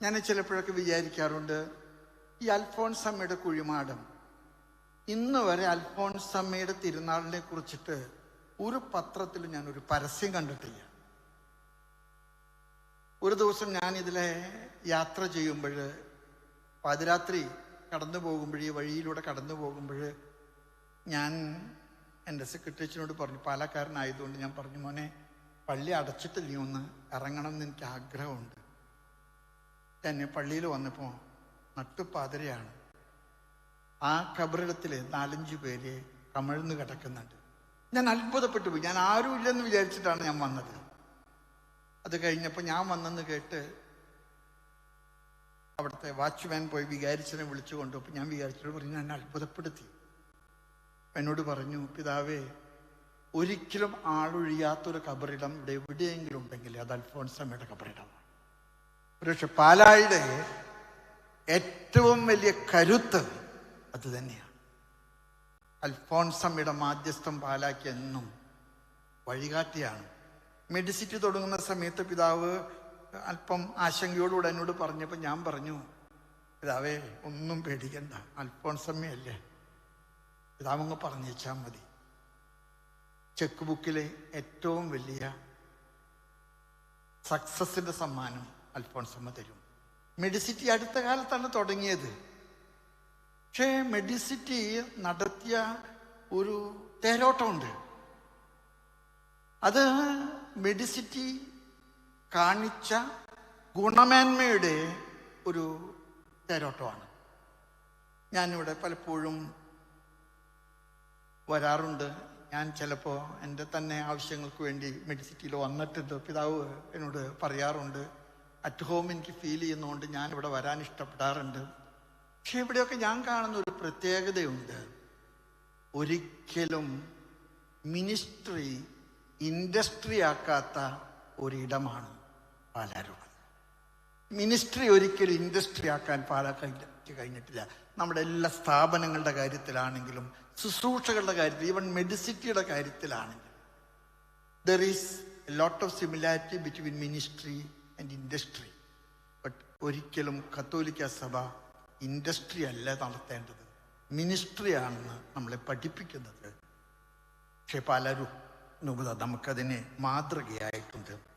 ഞാൻ ചിലപ്പോഴൊക്കെ വിചാരിക്കാറുണ്ട് ഈ അൽഫോൺസമ്മയുടെ കുഴിമാടം. ഇന്ന് വരെ അൽഫോൺസമ്മയുടെ തിരുനാളിനെ കുറിച്ചിട്ട് ഒരു പത്രത്തിൽ ഞാൻ ഒരു പരസ്യം കണ്ടിട്ടില്ല. ഒരു ദിവസം ഞാൻ ഇതിലെ യാത്ര ചെയ്യുമ്പോൾ പാതിരാത്രി കടന്നു പോകുമ്പോൾ ഈ വഴിയിലൂടെ കടന്നു പോകുമ്പോൾ ഞാൻ എന്റെ സെക്രട്ടറിച്ചിനോട് പറഞ്ഞു പാലക്കാരനായതുകൊണ്ട് ഞാൻ പറഞ്ഞു മോനെ പള്ളി അടച്ചിട്ടില്ല ഒന്ന് ഇറങ്ങണം എന്ന് എനിക്ക് ആഗ്രഹമുണ്ട്. എന്നെ പള്ളിയിൽ വന്നപ്പോൾ നട്ടുപാതിരയാണ് ആ കബറിടത്തിൽ നാലഞ്ച് പേര് കമഴ്ന്ന് കിടക്കുന്നുണ്ട്. ഞാൻ അത്ഭുതപ്പെട്ടു പോയി. ഞാൻ ആരും ഇല്ലെന്ന് വിചാരിച്ചിട്ടാണ് ഞാൻ വന്നത്. അത് കഴിഞ്ഞപ്പോൾ ഞാൻ വന്നെന്ന് കേട്ട് അവിടുത്തെ വാച്ച്മാൻ പോയി വികാരിച്ചനെ വിളിച്ചു കൊണ്ടുപോയി ഞാൻ വികാരിച്ചോട് പറഞ്ഞു ഞാൻ അത്ഭുതപ്പെടുത്തി. എന്നോട് പറഞ്ഞു പിതാവേ ഒരിക്കലും ആളൊഴിയാത്തൊരു കബറിടം ഇവിടെ എവിടെയെങ്കിലും ഉണ്ടെങ്കിൽ അത് അൽഫോൺസമ്മയുടെ കബറിടമാണ് പക്ഷെ പാലായുടെ ഏറ്റവും വലിയ കരുത്ത് അത് തന്നെയാണ്. അൽഫോൺസമ്മയുടെ മാധ്യസ്ഥം പാലാക്കി എന്നും വഴികാട്ടിയാണ്. മെഡിസിറ്റി തുടങ്ങുന്ന സമയത്ത് പിതാവ് അല്പം ആശങ്കയോടുകൂടെ എന്നോട് പറഞ്ഞപ്പോൾ ഞാൻ പറഞ്ഞു പിതാവേ ഒന്നും പേടിക്കണ്ട. അൽഫോൺസമ്മയല്ലേ. പിതാവങ്ങ് പറഞ്ഞേച്ചാൽ മതി. ചെക്ക് ബുക്കിലെ ഏറ്റവും വലിയ സക്സസിന്റെ സമ്മാനം അൽഫോൺസമ്മ തരും. മെഡിസിറ്റി അടുത്ത കാലത്താണ് തുടങ്ങിയത്. പക്ഷേ മെഡിസിറ്റി നടത്തിയ ഒരു തേരോട്ടമുണ്ട്. അത് മെഡിസിറ്റി കാണിച്ച ഗുണമേന്മയുടെ ഒരു തേരോട്ടമാണ്. ഞാനിവിടെ പലപ്പോഴും വരാറുണ്ട്. ഞാൻ ചിലപ്പോൾ എന്റെ തന്നെ ആവശ്യങ്ങൾക്ക് വേണ്ടി മെഡിസിറ്റിയിൽ വന്നിട്ടുണ്ട്. പിതാവ് എന്നോട് പറയാറുണ്ട്. അറ്റ് ഹോം എനിക്ക് ഫീൽ ചെയ്യുന്നതുകൊണ്ട് ഞാൻ ഇവിടെ വരാൻ ഇഷ്ടപ്പെടാറുണ്ട്. പക്ഷെ ഇവിടെയൊക്കെ ഞാൻ കാണുന്ന ഒരു പ്രത്യേകതയുണ്ട്. ഒരിക്കലും മിനിസ്ട്രി ഇൻഡസ്ട്രി ആക്കാത്ത ഒരിടമാണ് പാലാരുള്ളത് മിനിസ്ട്രി ഒരിക്കലും ഇൻഡസ്ട്രി ആക്കാൻ പാലക്കാട് കഴിഞ്ഞിട്ടില്ല. നമ്മുടെ എല്ലാ സ്ഥാപനങ്ങളുടെ കാര്യത്തിലാണെങ്കിലും ശുശ്രൂഷകളുടെ കാര്യത്തിൽ ഈവൻ മെഡിസിറ്റിയുടെ കാര്യത്തിലാണെങ്കിലും there is lot of similarity between ministry and industry but ഒരിക്കലും കത്തോലിക്ക സഭ ഇൻഡസ്ട്രി അല്ല നടത്തേണ്ടത്. മിനിസ്ട്രി ആണെന്ന് നമ്മളെ പഠിപ്പിക്കുന്നത്. പക്ഷെ പലരും നമുക്കതിനെ മാതൃകയായിട്ടുണ്ട്.